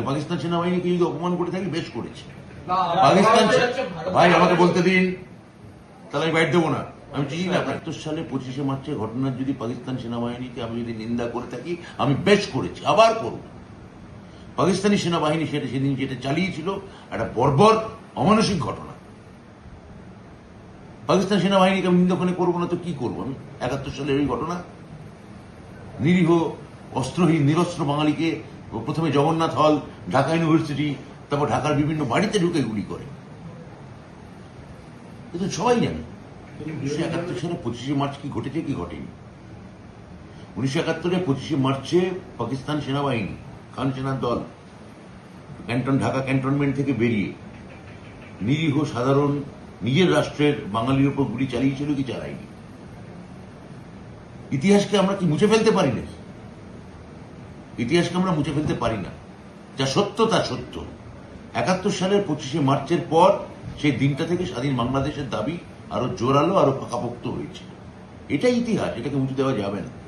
তাহলে পাকিস্তান সেনাবাহিনীকে যদি অপমান করে থাকি বেশ করেছে। পাকিস্তান ভাই আমাকে বলতে দিন। তাহলে আমি বাইট দেবো না। আমি চিনি না একাত্তর সালে পঁচিশে মার্চের ঘটনার যদি পাকিস্তান সেনাবাহিনীকে আমি যদি নিন্দা করে থাকি আমি বেশ করেছি। আবার করব। পাকিস্তানি সেনাবাহিনী সেটা সেদিন যেটা চালিয়েছিল একটা বর্বর অমানসিক ঘটনা। পাকিস্তান সেনাবাহিনীকে আমি নিন্দা করে করব না তো কি করব আমি? একাত্তর সালের ওই ঘটনা? নিরীহ অস্ত্রহীন নিরস্ত্র বাঙালিকে প্রথমে জগন্নাথ হল, ঢাকা ইউনিভার্সিটি, তারপর ঢাকার বিভিন্ন বাড়িতে ঢুকে গুলি করে। কিন্তু সবাই জানে, উনিশশো একাত্তর সালে পঁচিশে মার্চ কি ঘটেছে, কি ঘটেনি। উনিশশো একাত্তরে পঁচিশে মার্চে পাকিস্তান সেনাবাহিনী খান সেনার দল, ক্যান্টন, ঢাকা ক্যান্টনমেন্ট থেকে বেরিয়ে নিরীহ, সাধারণ, নিজের রাষ্ট্রের বাঙালির উপর গুলি চালিয়েছিল কি চালায়নি। ইতিহাসকে আমরা কি মুছে ফেলতে পারি না ইতিহাসকে আমরা মুছে ফেলতে পারি না। যা সত্য, তা সত্য। একাত্তর সালের পঁচিশে মার্চের পর সেই দিনটা থেকে স্বাধীন বাংলাদেশের দাবি আরও জোরালো, আরও পাকাপোক্ত হয়েছে। এটাই ইতিহাস, এটাকে মুছে দেওয়া যাবে না।